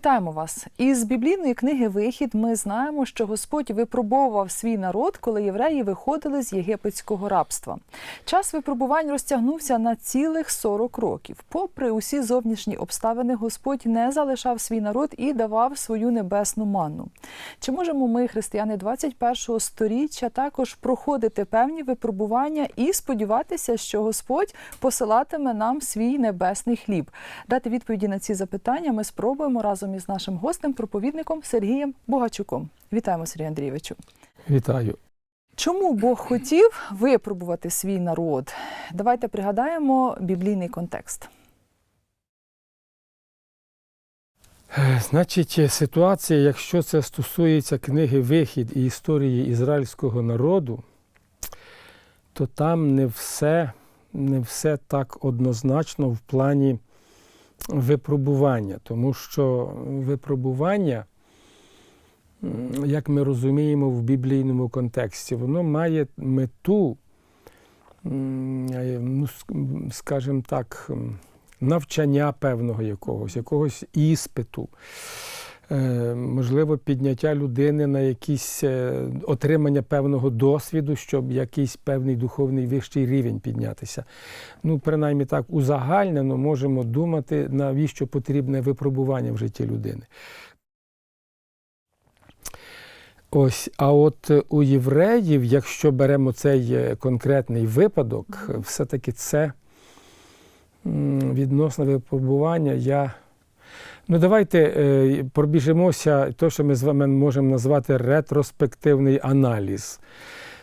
Вітаємо вас! Із біблійної книги Вихід ми знаємо, що Господь випробовував свій народ, коли євреї виходили з єгипетського рабства. Час випробувань розтягнувся на цілих 40 років. Попри усі зовнішні обставини, Господь не залишав свій народ і давав свою небесну манну. Чи можемо ми, християни 21-го сторіччя, також проходити певні випробування і сподіватися, що Господь посилатиме нам свій небесний хліб? Дати відповіді на ці запитання ми спробуємо разом із нашим гостем, проповідником Сергієм Богачуком. Вітаємо, Сергій Андрійовичу. Вітаю. Чому Бог хотів випробувати свій народ? Давайте пригадаємо біблійний контекст. Е, Значить, е, ситуація, якщо це стосується книги Вихід і історії ізраїльського народу, то там не все, не все так однозначно в плані випробування, тому що випробування, як ми розуміємо в біблійному контексті, воно має мету, ну, скажімо так, навчання певного якогось, якогось іспиту. Е, Можливо, підняття людини на якісь е, отримання певного досвіду, щоб якийсь певний духовний вищий рівень піднятися. Ну, принаймні так, узагальнено можемо думати, навіщо потрібне випробування в житті людини. Ось, а от е, у євреїв, якщо беремо цей конкретний випадок, все-таки це м, відносно випробування. Я... Ну, давайте е, пробіжимося, те, що ми з вами можемо назвати ретроспективний аналіз.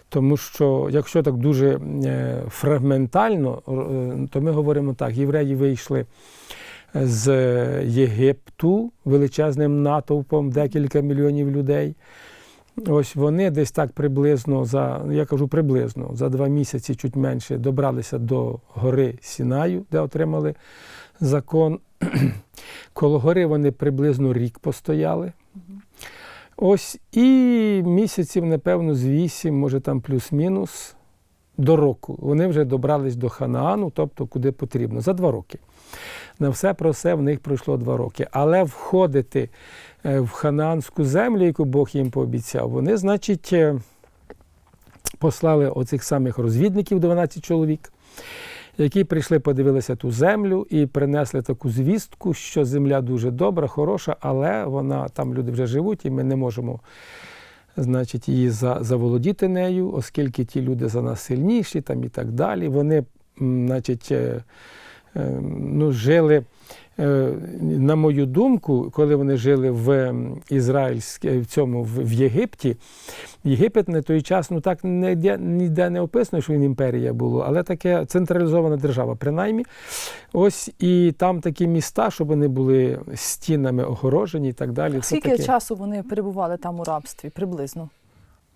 Тому що, якщо так дуже е, фрагментально, е, то ми говоримо так: євреї вийшли з Єгипту величезним натовпом, декілька мільйонів людей. Ось вони десь так приблизно за, я кажу приблизно, за два місяці, чуть менше, добралися до гори Сінаю, де отримали закон. Коло гори вони приблизно рік постояли. Ось і місяців, напевно, з вісім, може там плюс-мінус, до року. Вони вже добрались до Ханаану, тобто куди потрібно, за два роки. На все про все в них пройшло два роки. Але входити е, в ханаанську землю, яку Бог їм пообіцяв, вони, значить, е, послали оцих самих розвідників 12 чоловік, які прийшли, подивилися ту землю і принесли таку звістку, що земля дуже добра, хороша, але вона там люди вже живуть, і ми не можемо. Значить, її за, заволодіти нею, оскільки ті люди за нас сильніші, там і так далі. Вони, значить, е, ну, жили, е, на мою думку, коли вони жили в ізраїльській, в цьому в, Єгипті, Єгипет на той час ну так ніде, ніде не описано, що він імперія була, але таке централізована держава, принаймні. Ось і там такі міста, щоб вони були стінами огорожені і так далі. Скільки таке. часу вони перебували там у рабстві? Приблизно.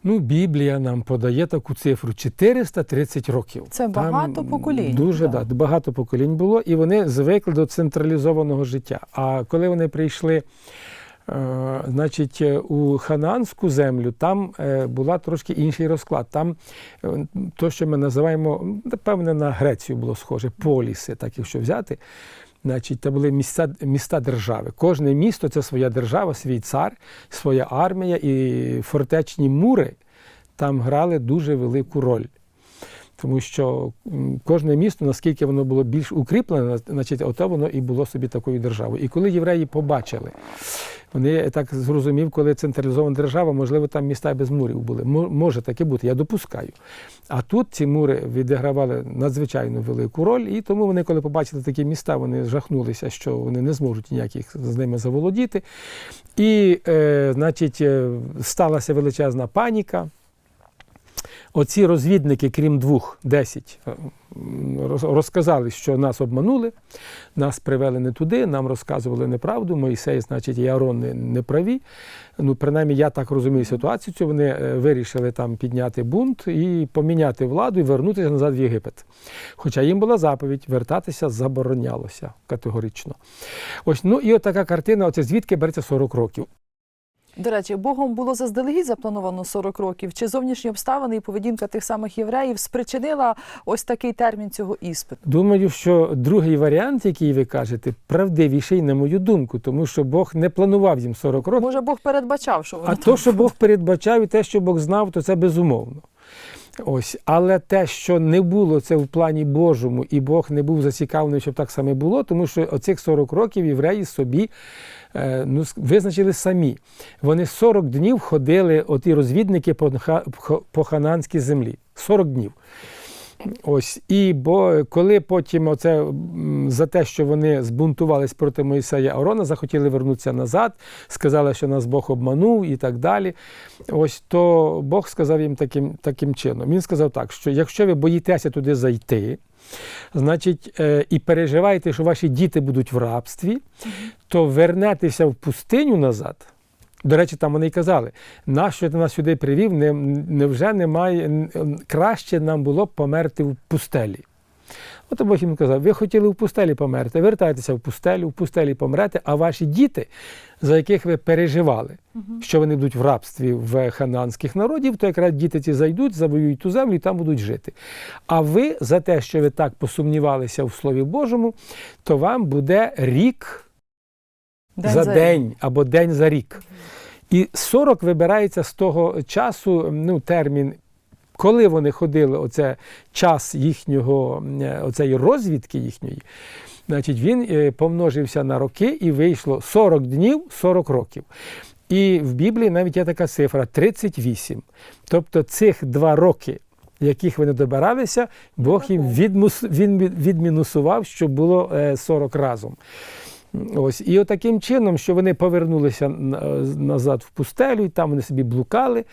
Ну, Біблія нам подає таку цифру 430 років. Це багато поколінь, Дуже да. да. багато поколінь було, і вони звикли до централізованого життя. А коли вони прийшли, значить, е, у хананську землю, там е, була трошки інший розклад. Там е, то, що ми називаємо, напевне, на Грецію було схоже, поліси, так якщо взяти. Значить, це були місця, міста держави. Кожне місто це своя держава, свій цар, своя армія і фортечні мури там грали дуже велику роль. Тому що кожне місто, наскільки воно було більш укріплене, значить, ото воно і було собі такою державою. І коли євреї побачили, вони я так зрозумів, коли централізована держава, можливо, там міста без мурів були. Може таке бути, я допускаю. А тут ці мури відігравали надзвичайно велику роль, і тому вони, коли побачили такі міста, вони жахнулися, що вони не зможуть ніяких з ними заволодіти. І, е, значить, е, сталася величезна паніка. Оці розвідники, крім двох, десять, розказали, що нас обманули, нас привели не туди, нам розказували неправду. Мойсей, значить, і Аарон не, не праві. Ну, принаймні, я так розумію ситуацію. Цю вони е, вирішили там підняти бунт і поміняти владу і вернутися назад в Єгипет. Хоча їм була заповідь, вертатися заборонялося категорично. Ось, ну і от така картина, оце звідки береться 40 років. До речі, Богом було заздалегідь заплановано 40 років. Чи зовнішні обставини і поведінка тих самих євреїв спричинила ось такий термін цього іспиту? Думаю, що другий варіант, який ви кажете, правдивіший, на мою думку, тому що Бог не планував їм 40 років. Може, Бог передбачав, що воно А то, що Бог передбачав, і те, що Бог знав, то це безумовно. Ось, але те, що не було це в плані Божому, і Бог не був зацікавлений, щоб так саме було, тому що оцих 40 років євреї собі ну, визначили самі. Вони 40 днів ходили, оті розвідники по хананській землі. 40 днів. Ось і бо коли потім оце за те, що вони збунтувались проти Моїсея Арона, захотіли вернутися назад, сказали, що нас Бог обманув і так далі. Ось то Бог сказав їм таким, таким чином. Він сказав так, що якщо ви боїтеся туди зайти, значить, е, і переживаєте, що ваші діти будуть в рабстві, то вернетеся в пустиню назад. До речі, там вони й казали, нащо ти нас сюди привів, не, невже немає краще нам було б померти в пустелі. От Бог їм казав, ви хотіли в пустелі померти, вертайтеся в пустелю, в пустелі помрете, а ваші діти, за яких ви переживали, що вони будуть в рабстві в хананських народів, то якраз діти ці зайдуть, завоюють ту землю і там будуть жити. А ви за те, що ви так посумнівалися в Слові Божому, то вам буде рік за день або день за рік. І 40 вибирається з того часу, ну, термін, коли вони ходили, оце час їхнього, е, оцеї розвідки їхньої, значить, він е, помножився на роки і вийшло 40 днів, 40 років. І в Біблії навіть є така цифра 38. Тобто цих два роки, яких вони добиралися, Бог їм відмінусував, щоб було е, 40 разом. Ось і отаким чином, що вони повернулися назад в пустелю, і там вони собі блукали.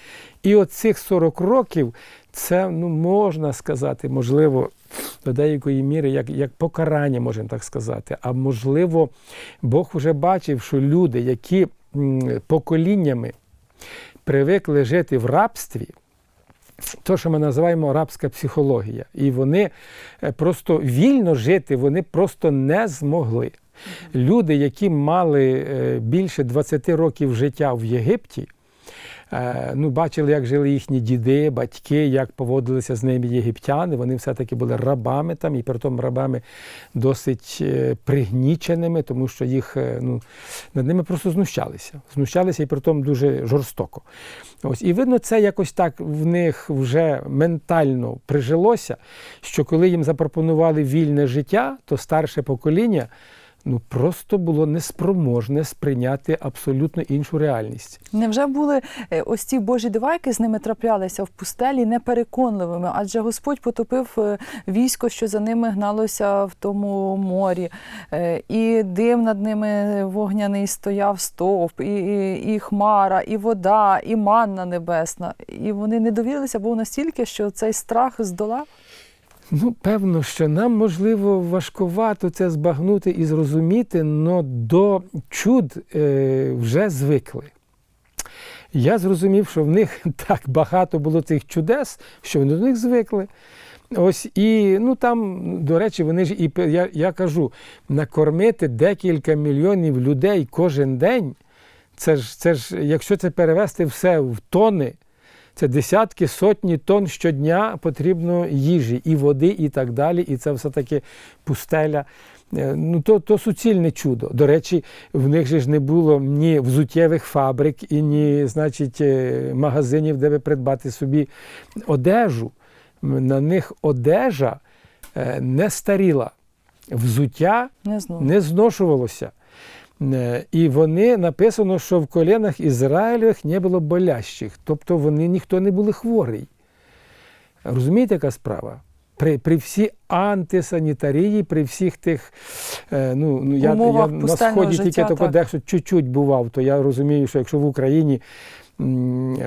І от цих 40 років це ну можна сказати, можливо, до деякої міри, як, як покарання, можемо так сказати. А можливо, Бог вже бачив, що люди, які поколіннями привикли жити в рабстві. То, що ми називаємо рабська психологія, і вони е, просто вільно жити, вони просто не змогли. Люди, які мали е, більше 20 років життя в Єгипті, е, ну, бачили, як жили їхні діди, батьки, як поводилися з ними єгиптяни. Вони все-таки були рабами там, і при тому рабами досить е, пригніченими, тому що їх ну, над ними просто знущалися. Знущалися і при тому дуже жорстоко. Ось, і видно, це якось так в них вже ментально прижилося, що коли їм запропонували вільне життя, то старше покоління ну, просто було неспроможне сприйняти абсолютно іншу реальність. Невже були е, ось ці божі дива, які з ними траплялися в пустелі, непереконливими? Адже Господь потопив е, військо, що за ними гналося в тому морі, Е, і дим над ними вогняний стояв стовп, і, і, і хмара, і вода, і манна небесна. І вони не довірилися Богу настільки, що цей страх здолав. Ну, певно, що нам можливо важкувато це збагнути і зрозуміти, але до чуд е, вже звикли. Я зрозумів, що в них так багато було цих чудес, що вони до них звикли. Ось і ну там, до речі, вони ж і я, я кажу, накормити декілька мільйонів людей кожен день. Це ж, це ж, якщо це перевести все в тони, це десятки, сотні тонн щодня потрібно їжі і води, і так далі. І це все-таки пустеля. Е, Ну, то, то суцільне чудо. До речі, в них же ж не було ні взуттєвих фабрик, і ні, значить, е, магазинів, де би придбати собі одежу. На них одежа е, не старіла, взуття Не не зношувалося. Е, І вони написано, що в колінах Ізраїлевих не було болящих, тобто вони ніхто не були хворий. Розумієте, яка справа? При, при всій антисанітарії, при всіх тих, е, ну, ну я, я на сході тільки життя, тако так. дехто чуть-чуть бував, то я розумію, що якщо в Україні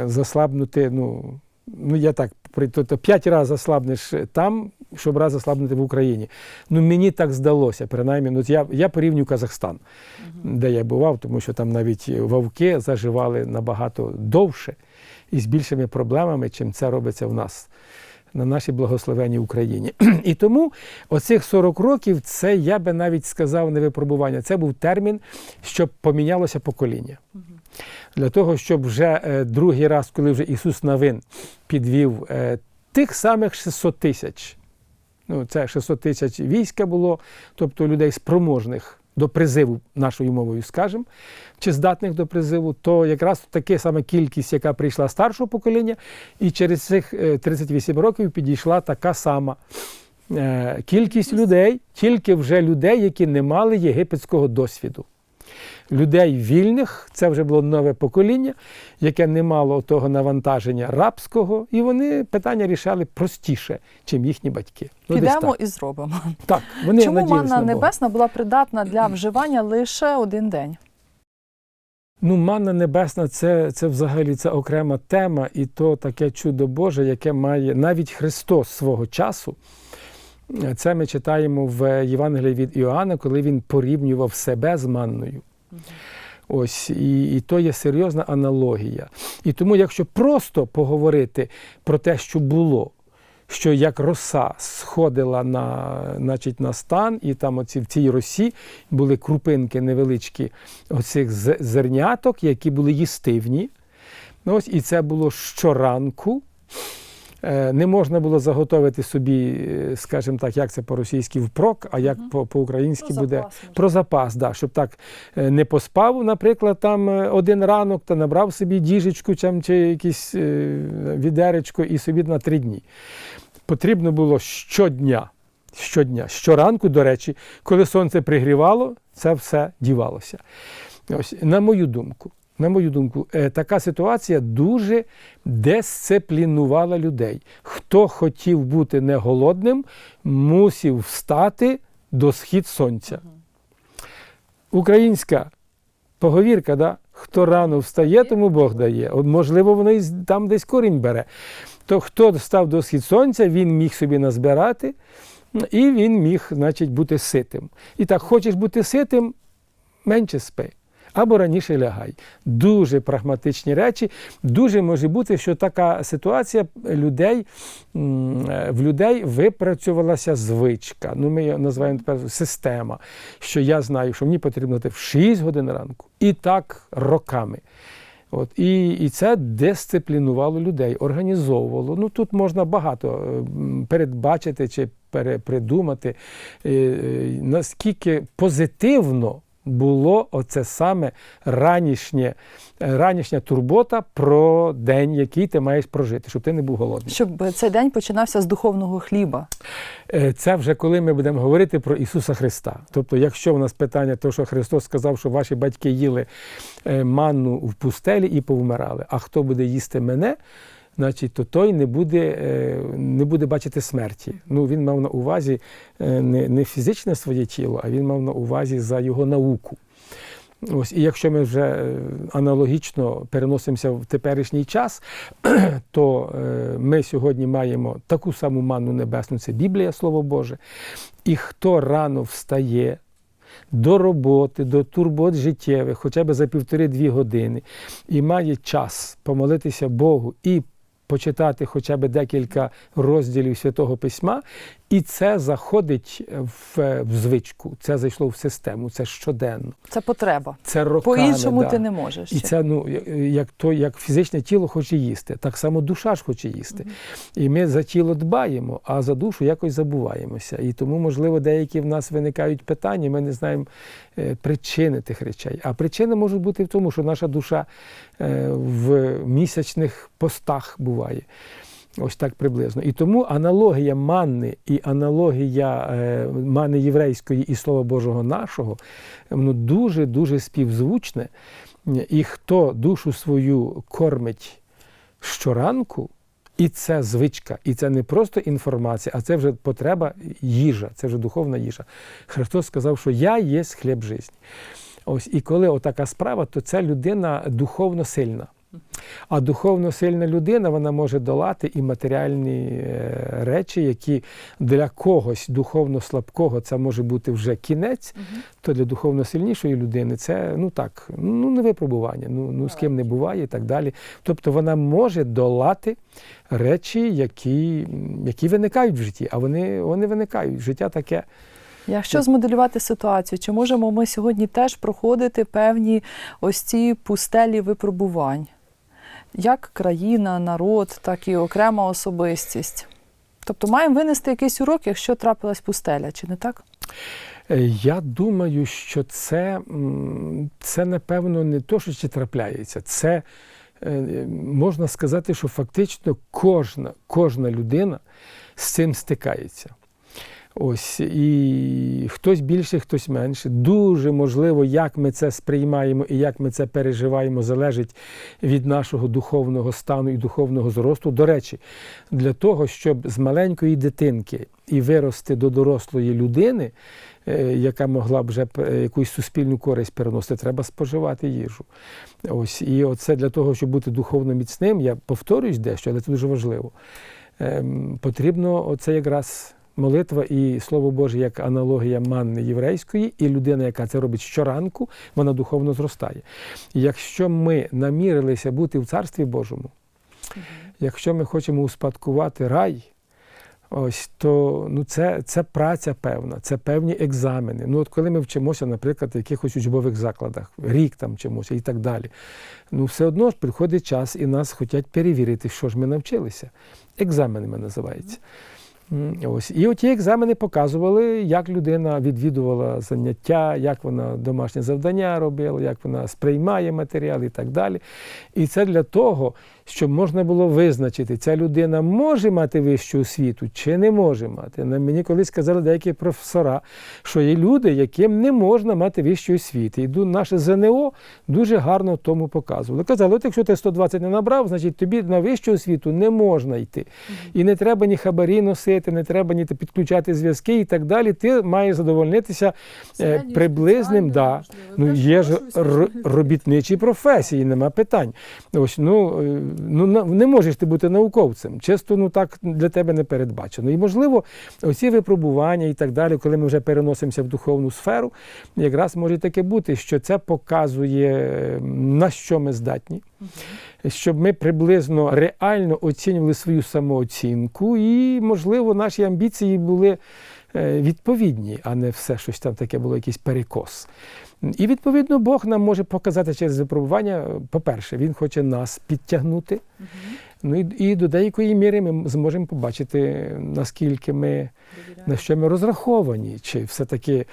заслабнути, ну, ну я так, то п'ять разів заслабнеш там, щоб раз заслабнути в Україні. Ну мені так здалося, принаймні, ну, я, я порівнюю Казахстан, де я бував, тому що там навіть вовки заживали набагато довше і з більшими проблемами, чим це робиться в нас. На нашій благословенній Україні. І тому оцих 40 років це я би навіть сказав не випробування. Це був термін, щоб помінялося покоління. Для того, щоб вже е, другий раз, коли вже Ісус Навин підвів е, тих самих 600 тисяч, ну, це 600 тисяч війська було, тобто людей спроможних до призиву, нашою мовою скажемо, чи здатних до призиву, то якраз така сама кількість, яка прийшла старшого покоління, і через цих е, 38 років підійшла така сама е, кількість людей, тільки вже людей, які не мали єгипетського досвіду. Людей вільних, це вже було нове покоління, яке не мало того навантаження рабського, і вони питання рішали простіше, чим їхні батьки. Ну, Підемо і зробимо. так, вони Чому манна на небесна була придатна для вживання лише один день? Ну, манна небесна це, це взагалі це окрема тема, і то таке чудо Боже, яке має навіть Христос свого часу. Це ми читаємо в Євангелії від Іоанна, коли він порівнював себе з манною. Ось, і, і то є серйозна аналогія. І тому, якщо просто поговорити про те, що було, що як роса сходила на, значить, на стан, і там оці, в цій росі були крупинки невеличкі оцих зерняток, які були їстивні. Ну, ось, і це було щоранку. Е, Не можна було заготовити собі, е, скажімо так, як це по-російськи впрок, а як по-українськи буде запас, про запас, да, щоб так е, не поспав, наприклад, там один ранок та набрав собі діжечку чи якесь е, відеречко і собі на три дні. Потрібно було щодня, щодня, щоранку, до речі, коли сонце пригрівало, це все дівалося. Ось, на мою думку, на мою думку, е, така ситуація дуже дисциплінувала людей. Хто хотів бути не голодним, мусив встати до схід сонця. Українська поговірка, да? хто рано встає, тому Бог дає. От, можливо, воно і там десь корінь бере. То хто став до схід сонця, він міг собі назбирати, і він міг, значить, бути ситим. І так, хочеш бути ситим, менше спи. Або раніше лягай. Дуже прагматичні речі. Дуже може бути, що така ситуація людей, е, в людей випрацювалася звичка. Ну, ми її називаємо тепер система. Що я знаю, що мені потрібно в 6 годин ранку. І так роками. От, і, і це дисциплінувало людей, організовувало. Ну тут можна багато е, передбачити чи перепридумати, е, е, наскільки позитивно було оце саме ранішнє, е, ранішня турбота про день, який ти маєш прожити, щоб ти не був голодний. Щоб цей день починався з духовного хліба. Е, Це вже коли ми будемо говорити про Ісуса Христа. Тобто, якщо у нас питання, то що Христос сказав, що ваші батьки їли е, манну в пустелі і повмирали, а хто буде їсти мене, значить, то той не буде, е, не буде бачити смерті. Ну, він мав на увазі е, не, не фізичне своє тіло, а він мав на увазі за його науку. Ось, і якщо ми вже е, аналогічно переносимося в теперішній час, то ми сьогодні маємо таку саму манну небесну, це Біблія, Слово Боже. І хто рано встає до роботи, до турбот життєвих, хоча б за півтори-дві години, і має час помолитися Богу і почитати хоча б декілька розділів Святого Письма, і це заходить в, в звичку, це зайшло в систему, це щоденно, Це потреба. це роками. По-іншому да. ти не можеш. І ще. це ну як то, як фізичне тіло хоче їсти, так само душа ж хоче їсти. І ми за тіло дбаємо, а за душу якось забуваємося. І тому, можливо, деякі в нас виникають питання, ми не знаємо е, причини тих речей. А причини можуть бути в тому, що наша душа в місячних постах буває. Ось так приблизно. І тому аналогія манни і аналогія е, мани єврейської і Слова Божого нашого воно дуже-дуже співзвучне. І хто душу свою кормить щоранку, і це звичка, і це не просто інформація, а це вже потреба їжа, це вже духовна їжа. Христос сказав, що я є хліб житті. Ось і коли отака справа, то це людина духовно сильна. А духовно сильна людина вона може долати і матеріальні е, речі, які для когось духовно слабкого це може бути вже кінець, то для духовно сильнішої людини це ну так, ну не випробування, ну, ну з ким не буває і так далі. Тобто вона може долати речі, які, які виникають в житті, а вони, вони виникають. Життя таке Якщо змоделювати ситуацію, чи можемо ми сьогодні теж проходити певні ось ці пустелі випробувань? Як країна, народ, так і окрема особистість. Тобто маємо винести якийсь урок, якщо трапилась пустеля, чи не так? Е, Я думаю, що це, це напевно не то, що ще трапляється. Це е, можна сказати, що фактично кожна, кожна людина з цим стикається. Ось і хтось більше, хтось менше. Дуже можливо, як ми це сприймаємо і як ми це переживаємо, залежить від нашого духовного стану і духовного зросту. До речі, для того, щоб з маленької дитинки і вирости до дорослої людини, е, яка могла б вже е, якусь суспільну користь переносити, треба споживати їжу. Ось і оце для того, щоб бути духовно міцним, я повторюсь дещо, але це дуже важливо. Ем, Потрібно оце якраз молитва і слово Боже як аналогія манни єврейської, і людина, яка це робить щоранку, вона духовно зростає. Якщо ми намірилися бути в Царстві Божому, якщо ми хочемо успадкувати рай, ось то ну, це, це праця певна, це певні екзамени. Ну, от коли ми вчимося, наприклад, в якихось учбових закладах, рік там вчимося і так далі. Ну, все одно ж приходить час і нас хочуть перевірити, що ж ми навчилися. Екзаменами називається. Ось. І оті екзамени показували, як людина відвідувала заняття, як вона домашнє завдання робила, як вона сприймає матеріал і так далі. І це для того, щоб можна було визначити, ця людина може мати вищу освіту чи не може мати. Мені колись сказали деякі професора, що є люди, яким не можна мати вищої освіти. І наше ЗНО дуже гарно тому показувало. Казали, от якщо ти 120 не набрав, значить тобі на вищу освіту не можна йти. І не треба ні хабарі носити, не треба ні підключати зв'язки і так далі. Ти маєш задовольнитися Середньою приблизним. Да. можливо, Ну, є ж робітничі професії, нема питань. Ось, ну, е, ну, не можеш ти бути науковцем. Чисто ну, так для тебе не передбачено. І, можливо, оці випробування і так далі, коли ми вже переносимося в духовну сферу, якраз може таке бути, що це показує, на що ми здатні. Щоб ми приблизно реально оцінювали свою самооцінку, і, можливо, наші амбіції були відповідні, а не все щось там таке було, якийсь перекос. І відповідно Бог нам може показати через випробування. е, По-перше, Він хоче нас підтягнути. Ну і, і до деякої міри ми зможемо побачити, наскільки ми на що ми розраховані, чи все-таки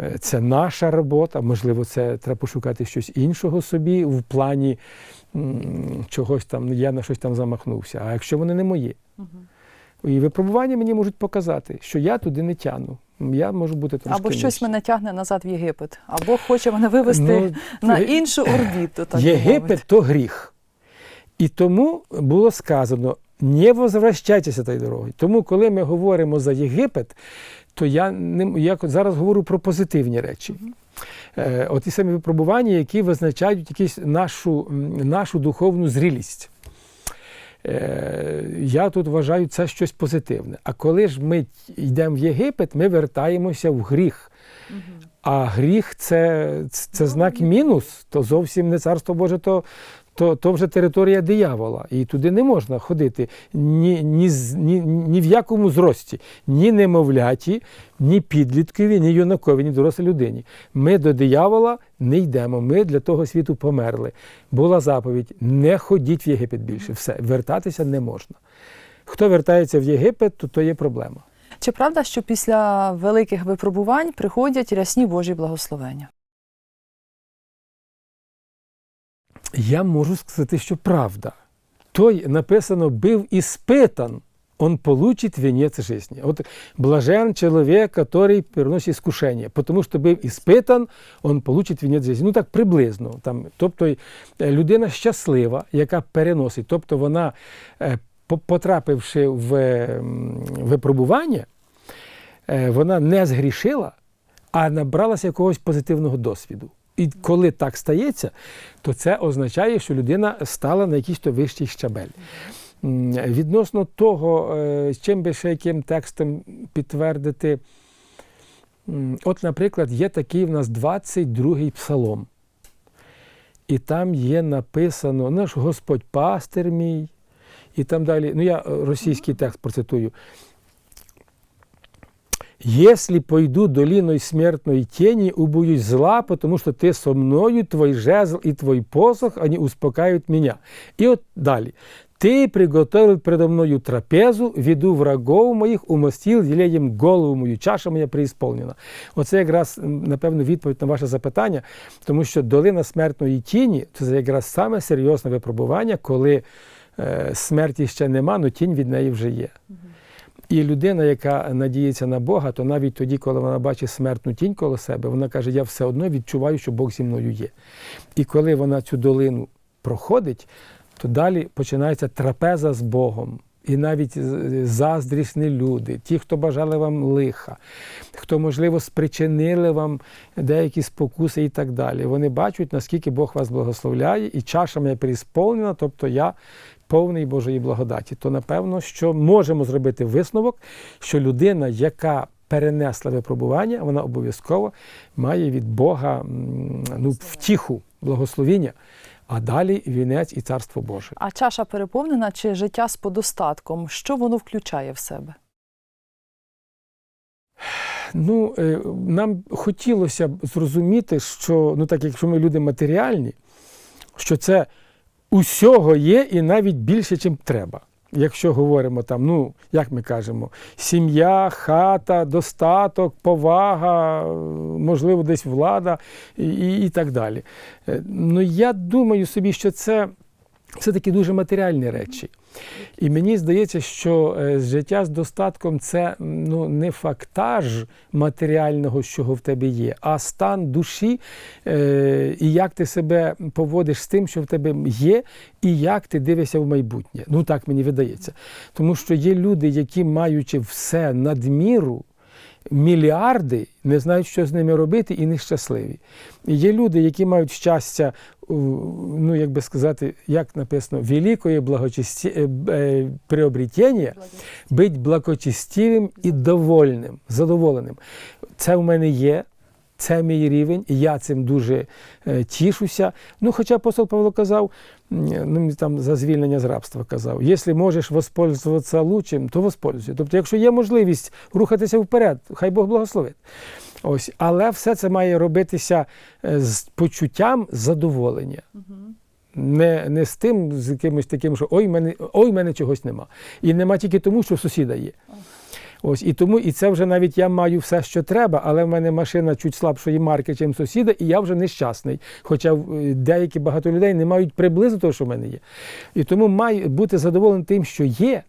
е, це наша робота, можливо, це треба пошукати щось іншого собі в плані м, чогось там, я на щось там замахнувся. А якщо вони не мої? І випробування мені можуть показати, що я туди не тяну. Я можу бути трошки Або щось нижче. мене тягне назад в Єгипет, або хоче мене вивести Ну, на іншу орбіту. Так Єгипет то гріх. І тому було сказано: не возвращайтеся тією дорогою. Тому, коли ми говоримо за Єгипет, то я не я зараз говорю про позитивні речі. Е, От ті самі випробування, які визначають якусь нашу, нашу духовну зрілість. Е, Я тут вважаю це щось позитивне. А коли ж ми йдемо в Єгипет, ми вертаємося в гріх. А гріх це, це, це знак мінус, то зовсім не царство Боже, то, то, то вже територія диявола. І туди не можна ходити ні, ні, ні, ні в якому зрості, ні немовляті, ні підліткові, ні юнакові, ні дорослій людині. Ми до диявола не йдемо. Ми для того світу померли. Була заповідь: не ходіть в Єгипет більше. Все, вертатися не можна. Хто вертається в Єгипет, то, то є проблема. Чи правда, що після великих випробувань приходять рясні Божі благословення? Я можу сказати, що правда. Той написано бив іспитан, он получит венец жизни. Вот блажен человек, который переносит искушение, потому що бив іспитан, он получит венец жизни. Ну так приблизно. Там, тобто е, людина щаслива, яка переносить, тобто вона, е, потрапивши в випробування, е, вона не згрішила, а набралася якогось позитивного досвіду. І коли так стається, то це означає, що людина стала на якийсь то вищий щабель. Відносно того, е, чим би ще яким текстом підтвердити, от, наприклад, є такий в нас 22-й псалом. І там є написано наш Господь пастир мій, і там далі. Ну, я е, російський текст процитую. Если пойду долиной смертной тени, убоюсь зла, потому что ты со мною, твой жезл и твой посох, они успокаивают меня. И вот далее. Ты приготовил предо мною трапезу, веду врагов моїх, умостил елеєм голову мою, чаша моя преисполнена. Оце якраз, напевно, відповідь на ваше запитання, тому що долина смертної тіні це якраз саме серйозне випробування, коли смерті ще нема, але тінь від неї вже є. І людина, яка надіється на Бога, то навіть тоді, коли вона бачить смертну тінь коло себе, вона каже: Я все одно відчуваю, що Бог зі мною є. І коли вона цю долину проходить, то далі починається трапеза з Богом. І навіть е, заздрісні люди, ті, хто бажали вам лиха, хто, можливо, спричинили вам деякі спокуси і так далі. Вони бачать, наскільки Бог вас благословляє, і чаша моя пересповнена, тобто я повний Божої благодаті. То напевно, що можемо зробити висновок, що людина, яка перенесла випробування, вона обов'язково має від Бога ну, втіху, благословіння, а далі вінець і царство Боже. А чаша переповнена чи життя з подостатком? Що воно включає в себе? Ну, е, нам хотілося б зрозуміти, що ну так, якщо ми люди матеріальні, що це усього є і навіть більше, чим треба. Якщо говоримо там, ну як ми кажемо, сім'я, хата, достаток, повага, можливо, десь влада і, і, і так далі. Е, Ну я думаю собі, що це все-таки дуже матеріальні речі. І мені здається, що е, життя з достатком це ну, не фактаж матеріального, що в тебе є, а стан душі, е, і як ти себе поводиш з тим, що в тебе є, і як ти дивишся в майбутнє. Ну так мені видається. Тому що є люди, які маючи все надміру, мільярди, не знають, що з ними робити, і нещасливі. Є люди, які мають щастя, ну як би сказати, як написано, великое благочесті... е, е, приобретення, бути благочестивим і довольним, задоволеним. Це в мене є. Це мій рівень, і я цим дуже е, тішуся. Ну, хоча апостол Павло казав, ну, там за звільнення з рабства казав, якщо можеш воспользуватися лучшим, то воспользуйся. Тобто, якщо є можливість рухатися вперед, хай Бог благословить. Ось, але все це має робитися е, з почуттям задоволення. Не, не з тим, з якимось таким, що ой, мене, ой, мене чогось нема. І нема тільки тому, що сусіда є. Ось і тому, і це вже навіть я маю все, що треба, але в мене машина чуть слабшої марки, ніж сусіда, і я вже нещасний. Хоча е, деякі багато людей не мають приблизно того, що в мене є. І тому маю бути задоволений тим, що є.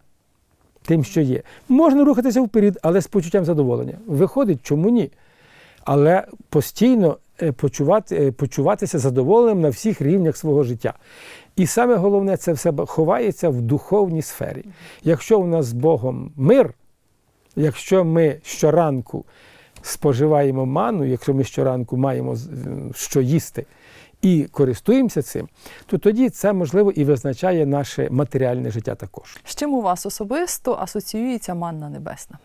Тим, що є. Можна рухатися вперед, але з почуттям задоволення. Виходить, чому ні? Але постійно е, почувати, е, почуватися задоволеним на всіх рівнях свого життя. І саме головне, це все ховається в духовній сфері. Якщо у нас з Богом мир, якщо ми щоранку споживаємо ману, якщо ми щоранку маємо що їсти і користуємося цим, то тоді це можливо і визначає наше матеріальне життя також. З чим у вас особисто асоціюється манна небесна?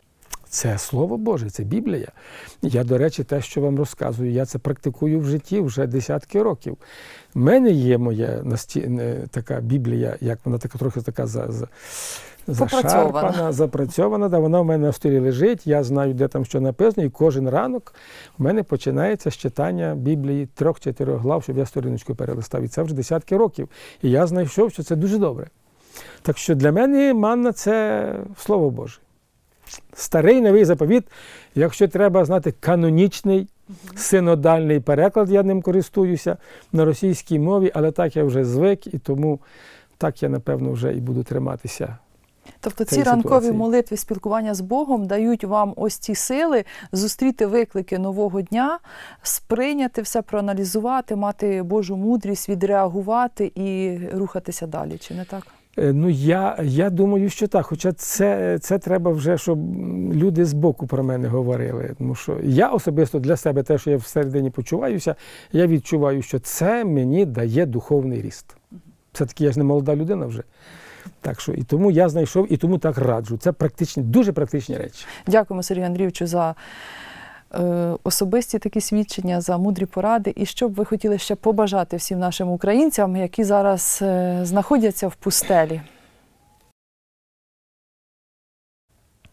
Це Слово Боже, це Біблія. Я, до речі, те, що вам розказую, я це практикую в житті вже десятки років. У мене є моя насті... така Біблія, як вона така трохи така за, за, зашарпана, запрацьована. Да, вона в мене на столі лежить, я знаю, де там що написано, і кожен ранок у мене починається з читання Біблії трьох-чотирьох глав, щоб я сторіночку перелистав. І це вже десятки років. І я знайшов, що це дуже добре. Так що для мене манна це Слово Боже. Старий новий заповіт, якщо треба знати канонічний синодальний переклад, я ним користуюся на російській мові, але так я вже звик, і тому так я, напевно, вже і буду триматися. Тобто ці ранкові ситуації. молитви спілкування з Богом дають вам ось ці сили зустріти виклики нового дня, сприйняти все, проаналізувати, мати Божу мудрість, відреагувати і рухатися далі. Чи не так? Е, Ну, я, я думаю, що так. Хоча це, це треба вже, щоб люди з боку про мене говорили. Тому що я особисто для себе, те, що я всередині почуваюся, я відчуваю, що це мені дає духовний ріст. Все-таки я ж не молода людина вже. Так що і тому я знайшов, і тому так раджу. Це практичні, дуже практичні речі. Дякуємо, Сергію Андрійовичу, за особисті такі свідчення, за мудрі поради. І що б ви хотіли ще побажати всім нашим українцям, які зараз е, знаходяться в пустелі?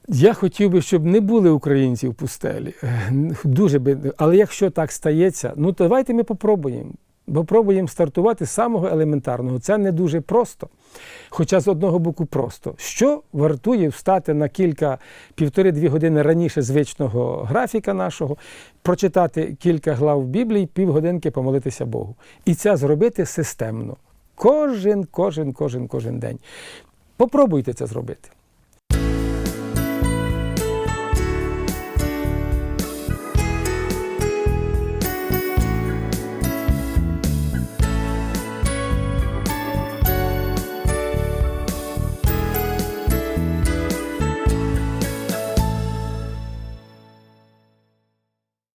Я хотів би, щоб не були українці в пустелі. Е, Дуже би. Але якщо так стається, ну давайте ми попробуємо. Попробуємо стартувати з самого елементарного. Це не дуже просто. Хоча з одного боку просто. Що вартує встати на кілька півтори-дві години раніше звичного графіка нашого, прочитати кілька глав Біблії, півгодинки помолитися Богу. І це зробити системно. Кожен, кожен, кожен, кожен день. Попробуйте це зробити.